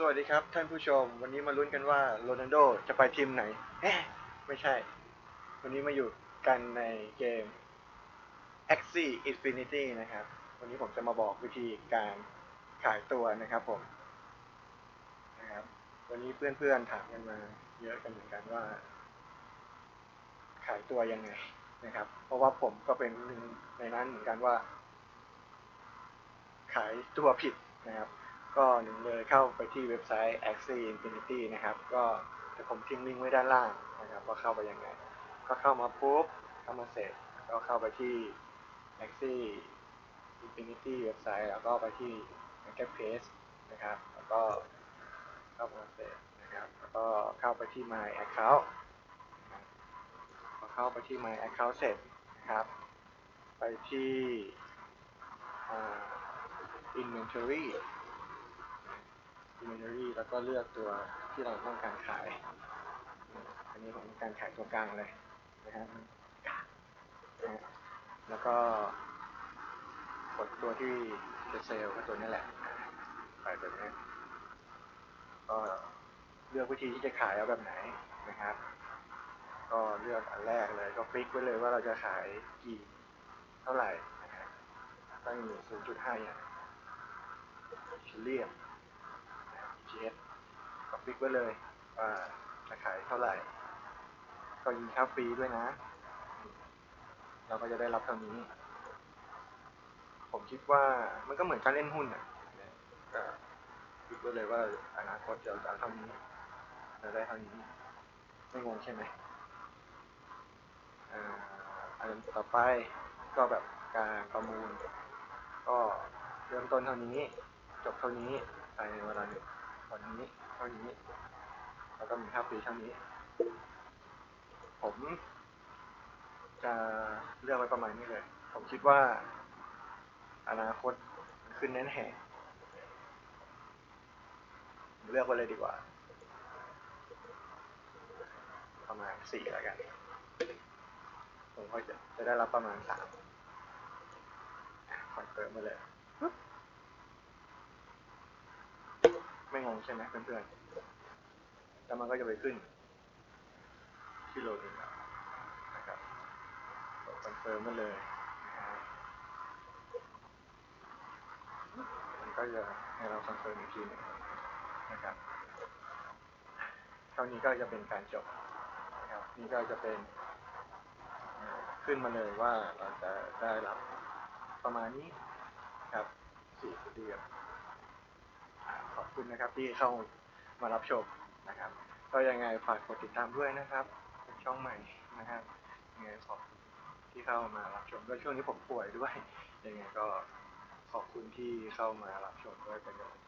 สวัสดีครับท่านผู้ชม วันนี้มาลุ้นกันว่าโรนัลโดจะไปทีมไหนเอ๊ะไม่ใช่ วันนี้มาอยู่กันในเกม Axie Infinity นะครับ วันนี้ผมจะมาบอกวิธีการขายตัวนะครับผมนะครับ วันนี้เพื่อนๆถามกันมาเยอะกันเหมือนกันว่า ขายตัวยังไงนะครับ เพราะว่าผมก็เป็นหนึ่งในนั้นเหมือนกันว่า ขายตัวผิดนะครับ ก็หนึ่งเลยเข้าไปที่เว็บไซต์ Axie Infinity นะครับ ก็จะผมทิ้งลิงก์ไว้ด้านล่างนะครับว่าเข้าไปยังไง ก็เข้ามาปุ๊บเข้ามาเสร็จก็เข้าไปที่ Axie Infinity เว็บไซต์ แล้วก็ไปที่ Marketplace นะครับ แล้วก็เข้ามาเสร็จนะครับแล้วก็เข้าไปที่ My Account พอเข้าไปที่ My Account เสร็จนะครับ ไปที่อ่า inventory inventory แล้วก็เลือกตัวที่เราต้องการขาย อันนี้ผมต้องการขายตัวกลางเลยนะฮะนะฮะแล้วก็กดตัวที่จะเซลล์ก็ตัวนี้แหละขายแบบนี้ก็เลือกวิธีที่จะขายเอาแบบไหนนะครับ ก็เลือกอันแรกเลยก็ฟิกไว้เลยว่าเราจะขายกี่เท่าไหร่นะครับตั้งอยู่0.5อย่างชิลเลีย s ก็ฟิกไว้เลยว่าจะขายเท่าไหร่ ก็ยิงค่าฟรีด้วยนะ เราก็จะได้รับเท่านี้ ผมคิดว่ามันก็เหมือนการเล่นหุ้นอะก็ฟิกไว้เลยว่าอนาคตจะเอาเท่านี้จะได้เท่านี้ไม่งงใช่ไหมอ่าอันต่อไปก็แบบการประมูล ก็เริ่มต้นเท่านี้ จบเท่านี้ภายในเวลาหนึ่ง วันนี้เท่านี้ แล้วก็มีค่าฟรีเท่านี้ ผมจะเลือกไว้ประมาณนี้เลย ผมคิดว่า อนาคตขึ้นแน่แน่เลือกไว้เลยดีกว่า ประมาณสี่แล้วกัน ผมก็จะจะได้รับประมาณสามคอนเฟิร์มมาเลย ไม่งงใช่ไหมเพื่อนๆ แล้วมันก็จะไปขึ้นที่โลดนึงนะครับคอนเฟิร์มมาเลยนะครับมันก็จะให้เราคอนเฟิร์มอีกทีหนึงนะครับ เท่านี้ก็จะเป็นการจบนะครับ นี่ก็จะเป็นขึ้นมาเลยว่าเราจะได้รับประมาณนี้ครับสี่เดือนอ่าขอบ คุณนะครับที่เข้ามารับชมนะครับ ก็ยังไงฝากกดติดตามด้วยนะครับเป็นช่องใหม่นะครับยังไงขอบที่เข้ามารับชมด้วยช่วงนี้ผมป่วยด้วยยังไงก็ขอบคุณที่เข้ามารับชมด้วยเป็นกำลังใจ